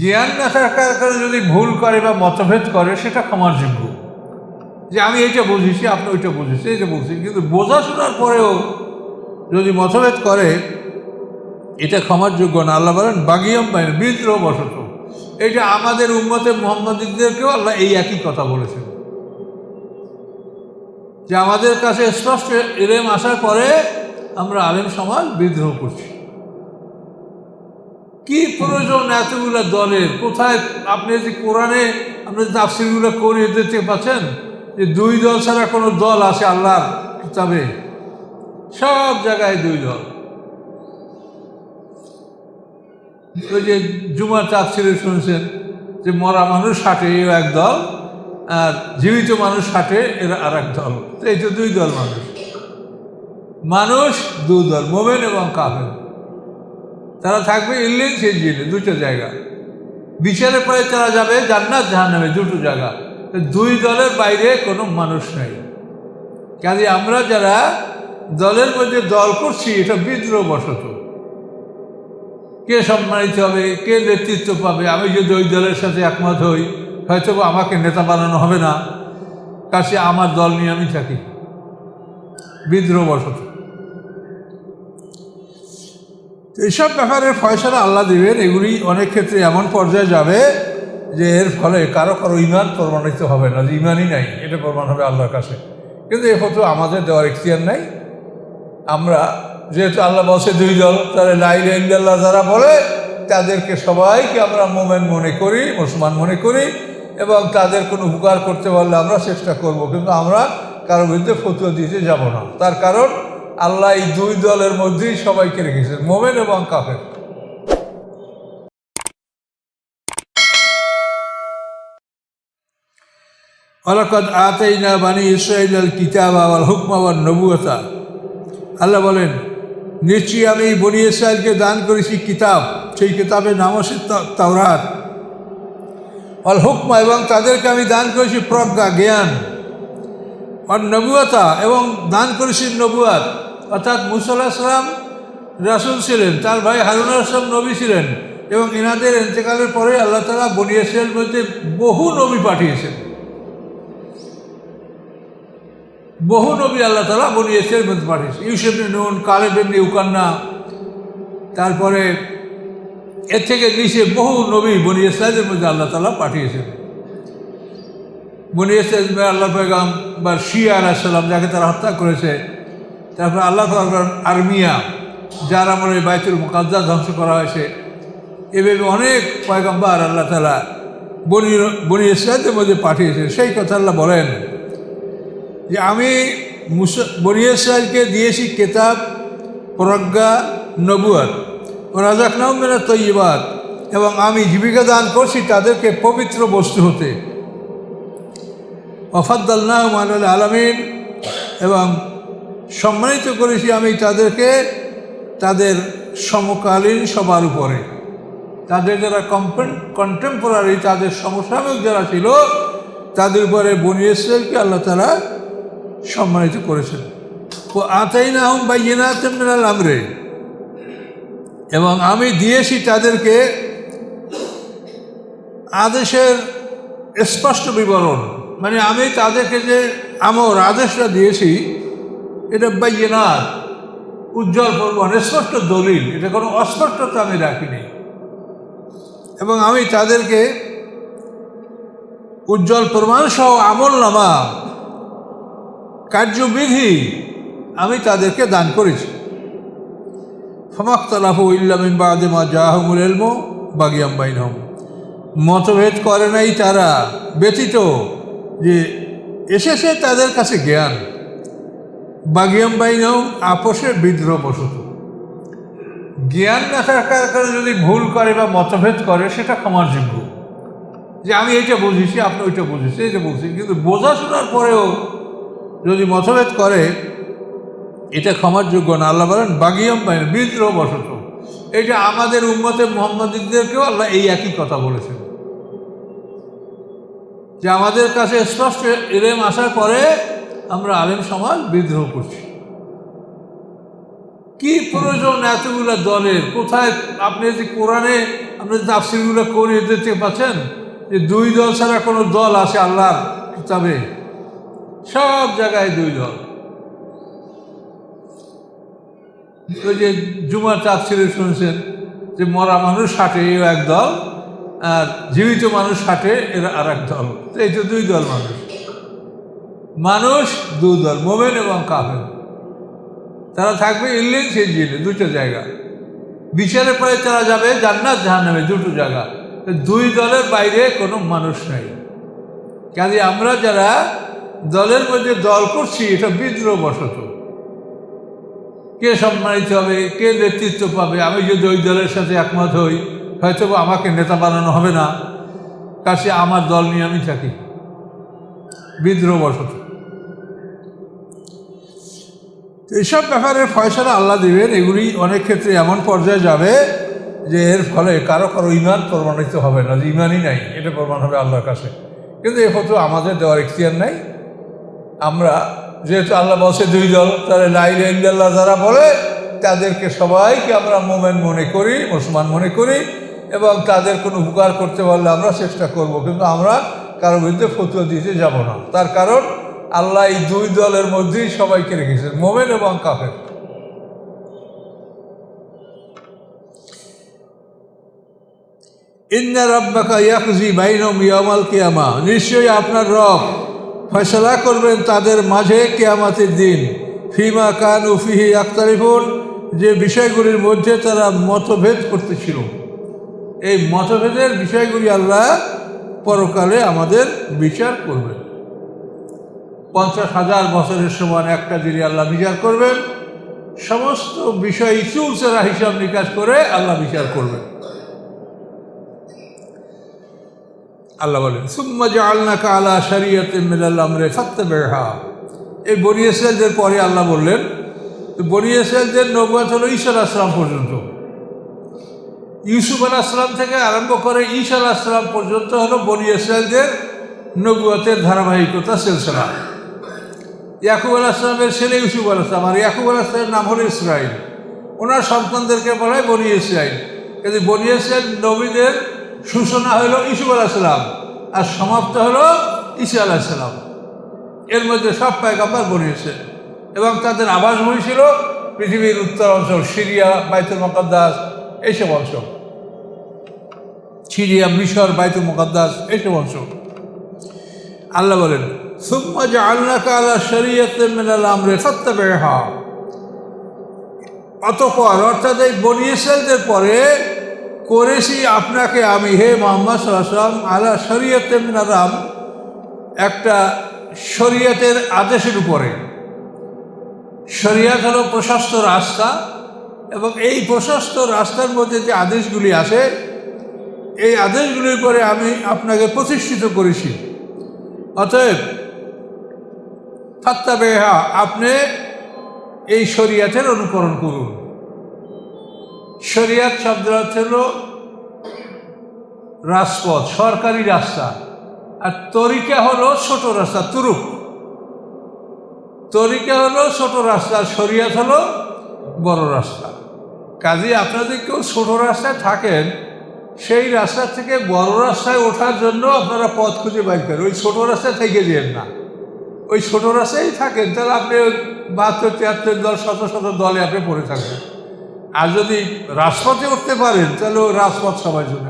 জ্ঞান না থাকার কারণে যদি ভুল করে বা মতভেদ করে, সেটা ক্ষমার যোগ্য। যে আমি এইটা বুঝেছি, আপনি ওইটা বুঝেছি এইটা বলছি কিন্তু বোঝা শোনার পরেও যদি মতভেদ করে, এটা ক্ষমার যোগ্য না। আল্লাহ বলেন, বাগিয়ম পাইন বিদ্রোহ বসত। এটা আমাদের উম্মতে মোহাম্মদীদেরকেও আল্লাহ এই একই কথা বলেছেন। যে আমাদের কাছে স্পষ্ট এলেম আসার পরে আমরা আলেম সমাজ বিদ্রোহ করছি। কি প্রয়োজন এতগুলো দলের? কোথায় আপনি যে কোরআনে, আপনি তাফসিরগুলো করিয়ে দিতে পাচ্ছেন, যে দুই দল ছাড়া কোনো দল আছে আল্লাহর কিতাবে? সব জায়গায় দুই দল। ওই যে জুমার তাফসিরে শুনছেন যে মরা মানুষ ষাটে এও এক দল, আর জীবিত মানুষ ষাটে এরা আর এক দল। তো এই তো দুই দল মানুষ। মানুষ দু দল, মোমেন এবং কাফের। তারা থাকবে ইল্লিন সেই জিনে দুটো জায়গা। বিচারে পরে তারা যাবে জান্নাত, জাহান্নামে, দুটো জায়গা। দুই দলের বাইরে কোনো মানুষ নেই। কাজে আমরা যারা দলের মধ্যে দল করছি, এটা বিদ্রোহ বসত কে সম্মানিত হবে, কে নেতৃত্ব পাবে? আমি যদি ওই দলের সাথে একমত হই হয়তো আমাকে নেতা বানানো হবে না। কাছে আমার দল নিয়ে আমি থাকি। বিদ্রোহ বসত এইসব ব্যাপারের ফয়সলা আল্লাহ দেবেন, এগুলি অনেক ক্ষেত্রে এমন পর্যায়ে যাবে যে এর ফলে কারও কারও ইমান প্রমাণিত হবে না, যে ইমানই নাই, এটা প্রমাণ হবে আল্লাহর কাছে। কিন্তু এ ফটো আমাদের দেওয়ার ইখতিয়ার নাই। আমরা যেহেতু আল্লাহ বসে দুই দল, তাহলে লাইল ইল্লাল্লাহ যারা বলে, তাদেরকে সবাইকে আমরা মোমেন মনে করি, মুসলমান মনে করি, এবং তাদের কোনো উপকার করতে পারলে আমরা চেষ্টা করব, কিন্তু আমরা কারোর বিরুদ্ধে ফতুয়া দিতে যাব না। তার কারণ আল্লাহ এই দুই দলের মধ্যেই সবাইকে রেখেছেন মোমেন এবং কাফের। অলকদ আতাইনা বানি ইসরাইল আল কিতাবা ওয়াল হুকমা ওয়াল নবুয়তা আল্লাহ বলেন, নিশ্চয়ই আমি বনি ইসরায়েলকে দান করেছি কিতাব, সেই কিতাবের নাম তা- তাওরাত। অল হুকমা এবং তাদেরকে আমি দান করেছি প্রজ্ঞা, জ্ঞান। আর নবুয়তা এবং দান করেছি নবুয়াত। অর্থাৎ মুসাল্লাহাম রাসুল ছিলেন, তার ভাই হারুন আসলাম নবী ছিলেন এবং এনাদের এতেকালের পরে আল্লাহ তালা বনি ইসরায়েলের মধ্যে বহু নবী পাঠিয়েছেন। বহু নবী আল্লাহ তালা বনি ইসরায়েলের মধ্যে পাঠিয়েছে ইউসেফ নুন, কালেব এমনি উকান্না তারপরে এর থেকে নিচে বহু নবী বনি মধ্যে আল্লাহ তালা পাঠিয়েছেন। বনি আল্লাহ পেগাম বা শিয়া আলাহিসাল্লাম যাকে তারা হত্যা করেছে তারপর আল্লাহ আর্মিয়া যার আমলে বাইতুল মুকাদ্দা ধ্বংস করা হয়েছে। এভাবে অনেক পয়গম্বার আল্লাহ তালা বনি বনি ইসরায়েলদের মধ্যে পাঠিয়েছে সেই কথা আল্লাহ বলেন যে, আমি মুসা, বনি ইসরায়েলকে দিয়েছি কেতাব, প্রজ্ঞা, নবুয়াত। ও রাজাক নাম মেরা তৈবাদ এবং আমি জীবিকা দান করছি তাদেরকে পবিত্র বস্তু হতে। ওফাদ্দাল্লাহ মানুল আলমিন এবং সম্মানিত করেছি আমি তাদেরকে তাদের সমকালীন সবার উপরে। তাদের যারা কন্টেম্পোরারি তাদের সমসাময়িক যারা ছিল, তাদের উপরে বনি ইসরায়েলকে আল্লাহ তালা সম্মানিত করেছেন। ও আতাই না হম বা ইয়েনাতেমিনাল আমরে। এবং আমি দিয়েছি তাদেরকে আদেশের স্পষ্ট বিবরণ। মানে আমি তাদেরকে যে আমার আদেশটা দিয়েছি এটা বাইয়েনাথ উজ্জ্বল প্রমাণ স্পষ্ট দলিল, এটা কোনো অস্পষ্টতা আমি রাখিনি। এবং আমি তাদেরকে উজ্জ্বল প্রমাণ সহ আমল নামা, কার্যবিধি আমি তাদেরকে দান করেছি। ফমাক্তালাফু ইল্লামিন বাদেমা জাহমুল এলমো বাগিয়াম বাইনহম। মতভেদ করে নাই তারা ব্যতীত যে এসেছে তাদের কাছে জ্ঞান। বাগিয়াম বাইনহম আপোষে বিদ্রোহ বসত। জ্ঞান না থাকার কারণে যদি ভুল করে বা মতভেদ করে, সেটা ক্ষমার যোগ্য। যে আমি এইটা বুঝেছি, আপনি ওইটা বুঝেছি এইটা বুঝছি কিন্তু বোঝাশোনার পরেও যদি মতভেদ করে, এটা ক্ষমার যোগ্য না। আল্লাহ বলেন, বাগিয়ম পাইন বিদ্রোহ বসত। এটা আমাদের উম্মতে মোহাম্মদীদেরকেও আল্লাহ এই একই কথা বলেছেন। যে আমাদের কাছে স্পষ্ট এলেম আসার পরে আমরা আলেম সমাজ বিদ্রোহ করছি। কি প্রয়োজন এতগুলো দলের? কোথায় আপনি যে কোরআনে আমরা যে তাফসিরগুলো করে দেখতে পাচ্ছেন, যে দুই দল ছাড়া কোনো দল আছে আল্লাহর কিতাবে? সব জায়গায় দুই দল। ওই যে জুমার তাফসিরে শুনছেন যে মরা মানুষ ষাটে এও এক দল, আর জীবিত মানুষ ষাটে এরা আর এক দল। এই তো দুই দল মানুষ। মানুষ দুই দল মোমেন এবং কাফের। তারা থাকবে ইল্লিন সেজিলে দুটো জায়গা। বিচারে পরে তারা যাবে জান্নাত জাহান্নামে দুটো জায়গা। দুই দলের বাইরে কোনো মানুষ নাই। কাজে আমরা যারা দলের মধ্যে দল করছি, এটা বিদ্রোহ বসত কে সম্মানিত হবে, কে নেতৃত্ব পাবে? আমি যদি ওই দলের সাথে একমত হই হয়তো আমাকে নেতা বানানো হবে না। কাছে আমার দল নিয়ে আমি থাকি। বিদ্রোহ বসত এইসব ব্যাপারের ফয়সলা আল্লাহ দেবেন, এগুলি অনেক ক্ষেত্রে এমন পর্যায়ে যাবে যে এর ফলে কারও কারও ইমান প্রমাণিত হবে না, যে ইমানই নাই, এটা প্রমাণ হবে আল্লাহর কাছে। কিন্তু এ হতো আমাদের দেওয়ার ইখতিয়ার নাই। আমরা যেহেতু আল্লাহ বসে দুই দল, তাহলে লাইলে ইল্লাল্লাহ যারা বলে, তাদেরকে সবাইকে আমরা মোমেন মনে করি, মুসলমান মনে করি, এবং তাদের কোনো উপকার করতে পারলে আমরা চেষ্টা করব, কিন্তু আমরা কারও বিরুদ্ধে ফতুয়া দিতে যাব না। তার কারণ আল্লাহ এই দুই দলের মধ্যেই সবাইকে রেখেছেন মোমেন এবং কাফের। ইন্না রব্বাকা বাইনম ইয়ামাল কিয়ামা, নিশ্চয়ই আপনার রব ফয়সলা করবেন তাদের মাঝে কিয়ামাতের দিন। ফিমা কান উফিহি আক্তারিফুন যে বিষয়গুলির মধ্যে তারা মতভেদ করতেছিল। এই মতভেদের বিষয়গুলি আল্লাহ পরকালে আমাদের বিচার করবেন। পঞ্চাশ হাজার বছরের সমান একটা দিনে আল্লাহ বিচার করবেন, সমস্ত বিষয় চুলচেরা হিসাব নিকাশ করে আল্লাহ বিচার করবেন। আল্লাহ বলেন, সুম্মা জাআলনাকা আলা শরিয়াতিন মিনাল আমরি ফাত্তাবিহা। এই বনি পরে আল্লাহ বললেন, বনি ইসরায়েলদের নবুয়াত হলো ঈসা আসলাম পর্যন্ত। ইউসুফ আল আসলাম থেকে আরম্ভ করে ঈসা আসলাম পর্যন্ত হলো বনি নবুয়াতের ধারাবাহিকতা সিলসিলা। ইয়াকুব আলাহিসামের ছেলে ইউসুফ আলাহিসাম আর ইয়াকুব আলাহিসামের নাম হলো ইসরায়েল ওনার সন্তানদেরকে বলা হয় বনি ইসরায়েল কিন্তু বনি ইসরায়েল নবীদের সূচনা হলো ইসুফ আলাহিসাম আর সমাপ্ত হলো ঈসা আলাহিসাম এর মধ্যে সব পায়গাম্বার বনিয়েছে এবং তাদের আবাসভূমি ছিল পৃথিবীর উত্তর অঞ্চল সিরিয়া, বাইতুল মকদ্দাস, এইসব অঞ্চল সিরিয়া, মিশর, বাইতুল মকদ্দাস, এইসব অঞ্চল আল্লাহ বলেন যে আল্লাহ আলা শরীয়তে মেনাল আমরে ফত্তাবেহা। অতপর অর্থাৎ এই বনিয়েছেলদের পরে করেছি আপনাকে আমি, হে মোহাম্মদ সাল্লাম আলা শরীয়তে মিনারাম একটা শরীয়তের আদেশের উপরে। শরিয়াত হলো প্রশস্ত রাস্তা এবং এই প্রশস্ত রাস্তার মধ্যে যে আদেশগুলি আছে এই আদেশগুলির পরে আমি আপনাকে প্রতিষ্ঠিত করেছি। অতএব ফাত্তা বেহা আপনি এই শরিয়াতের অনুকরণ করুন। শরিয়াত শব্দ হল রাজপথ, সরকারি রাস্তা। আর তরিকা হলো ছোট রাস্তা তুরুক তরিকা হলো ছোট রাস্তা শরিয়াত হলো বড় রাস্তা। কাজে আপনাদের কেউ ছোট রাস্তায় থাকেন, সেই রাস্তা থেকে বড় রাস্তায় ওঠার জন্য আপনারা পথ খুঁজে বাইর করেন। ওই ছোট রাস্তায় থেকে যেন না। ওই ছোট রাস্তায় থাকেন, তাহলে আপনি বাহাত্তর, তিয়াত্তর দল, শত শত দলে আপনি পড়ে থাকেন আর যদি রাজপথে উঠতে পারেন, তাহলে রাজপথ সবাই জন্য